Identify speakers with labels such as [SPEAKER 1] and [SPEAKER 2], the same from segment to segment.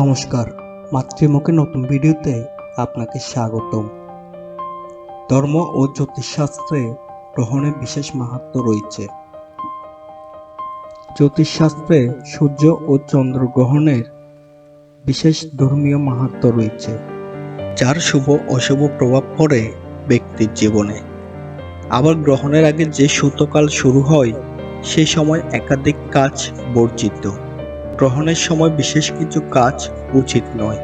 [SPEAKER 1] নমস্কার, মাতৃমুখে নতুন ভিডিওতে আপনাকে স্বাগতম। ধর্ম ও জ্যোতিষশাস্ত্রে গ্রহণের বিশেষ মাহাত্ম রয়েছে। জ্যোতিষশাস্ত্রে সূর্য ও চন্দ্র গ্রহণের বিশেষ ধর্মীয় মাহাত্ম রয়েছে, যার শুভ অশুভ প্রভাব পড়ে ব্যক্তির জীবনে। আবার গ্রহণের আগে যে সূতকাল শুরু হয় সেই সময় একাধিক কাজ বর্জিত। গ্রহণের সময় বিশেষ কিছু কাজ উচিত নয়।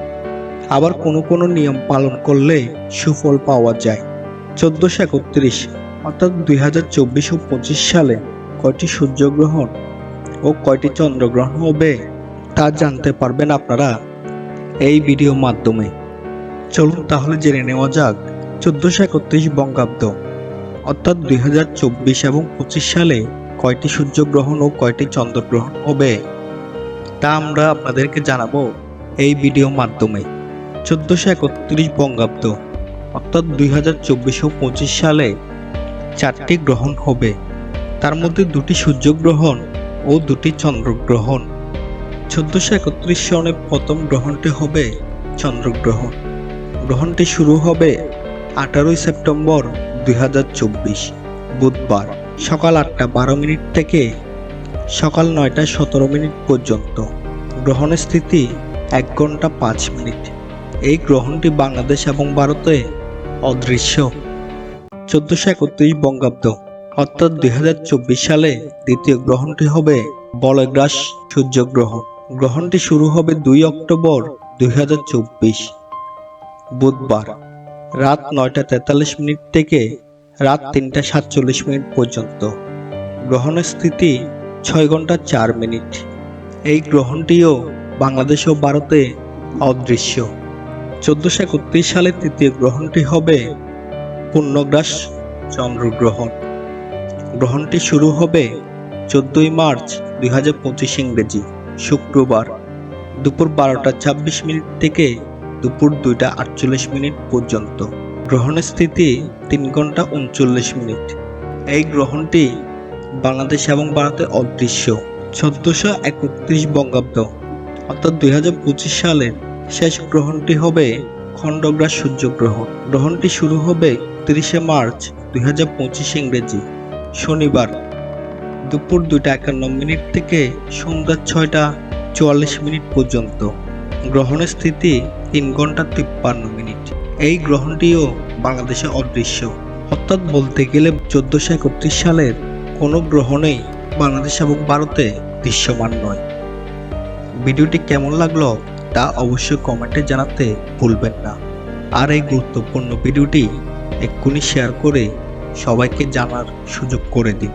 [SPEAKER 1] আবার কোনো কোনো নিয়ম পালন করলে সুফল পাওয়া যায়। চোদ্দশো একত্রিশ অর্থাৎ দুই হাজার চব্বিশ ও পঁচিশ সালে কয়টি সূর্যগ্রহণ ও কয়টি চন্দ্রগ্রহণ হবে তা জানতে পারবেন আপনারা এই ভিডিও মাধ্যমে। চলুন তাহলে জেনে নেওয়া যাক চোদ্দশো একত্রিশ বঙ্গাব্দ অর্থাৎ দুই হাজার চব্বিশ এবং পঁচিশ সালে কয়টি সূর্যগ্রহণ ও কয়টি চন্দ্রগ্রহণ হবে। তা আমরা আপনাদেরকে জানাব এই ভিডিও মাধ্যমে। চোদ্দশো একত্রিশ বঙ্গাব্দ, অর্থাৎ দুই হাজার চব্বিশ ও পঁচিশ সালে চারটি গ্রহণ হবে। তার মধ্যে দুটি সূর্যগ্রহণ ও দুটি চন্দ্রগ্রহণ। চোদ্দশো একত্রিশ সনে প্রথম গ্রহণটি হবে চন্দ্রগ্রহণ। গ্রহণটি শুরু হবে আঠারোই সেপ্টেম্বর দুই হাজার চব্বিশ, বুধবার সকাল আটটা বারো মিনিট থেকে সকাল নয়টা সতেরো মিনিট পর্যন্ত। গ্রহণের স্থিতি এক ঘণ্টা পাঁচ মিনিট। এই গ্রহণটি বাংলাদেশ এবং ভারতে অদৃশ্য। চোদ্দশো একত্রিশ বঙ্গাব্দ, অর্থাৎ দুই হাজার চব্বিশ সালে দ্বিতীয় গ্রহণটি হবে বলগ্রাস সূর্যগ্রহণ। গ্রহণটি শুরু হবে দুই অক্টোবর দুই হাজার চব্বিশ, বুধবার রাত নয়টা তেতাল্লিশ মিনিট থেকে রাত তিনটা সাতচল্লিশ মিনিট পর্যন্ত। গ্রহণের স্থিতি ছয় ঘণ্টা চার মিনিট। এই গ্রহণটিও বাংলাদেশ ও ভারতে অদৃশ্য। চোদ্দশো একত্রিশ সালে তৃতীয় গ্রহণটি হবে পূর্ণগ্রাস চন্দ্রগ্রহণ। গ্রহণটি শুরু হবে চোদ্দই মার্চ দুই হাজার পঁচিশ ইংরেজি, শুক্রবার দুপুর বারোটা ছাব্বিশ মিনিট থেকে দুপুর দুইটা আটচল্লিশ মিনিট পর্যন্ত। গ্রহণের স্থিতি তিন ঘণ্টা উনচল্লিশ মিনিট। এই গ্রহণটি বাংলাদেশ এবং ভারতের অদৃশ্য। চোদ্দশো একত্রিশ বঙ্গাব্দ, অর্থাৎ দুই হাজার পঁচিশ সালের শেষ গ্রহণটি হবে খণ্ডগ্রাস সূর্যগ্রহণ গ্রহণটি শুরু হবে তিরিশে মার্চ দুই হাজার পঁচিশ ইংরেজি, শনিবার দুপুর দুইটা একান্ন মিনিট থেকে সন্ধ্যা ছয়টা চুয়াল্লিশ মিনিট পর্যন্ত। গ্রহণের স্থিতি তিন ঘণ্টা তিপ্পান্ন মিনিট। এই গ্রহণটিও বাংলাদেশে অদৃশ্য। অর্থাৎ বলতে গেলে চোদ্দশো একত্রিশ সালের কোনো গ্রহণেই বাংলাদেশ এবং ভারতে দৃশ্যমান নয়। ভিডিওটি কেমন লাগল তা অবশ্যই কমেন্টে জানাতে ভুলবেন না। আর এই গুরুত্বপূর্ণ ভিডিওটি এক্ষুনি শেয়ার করে সবাইকে জানার সুযোগ করে দিন।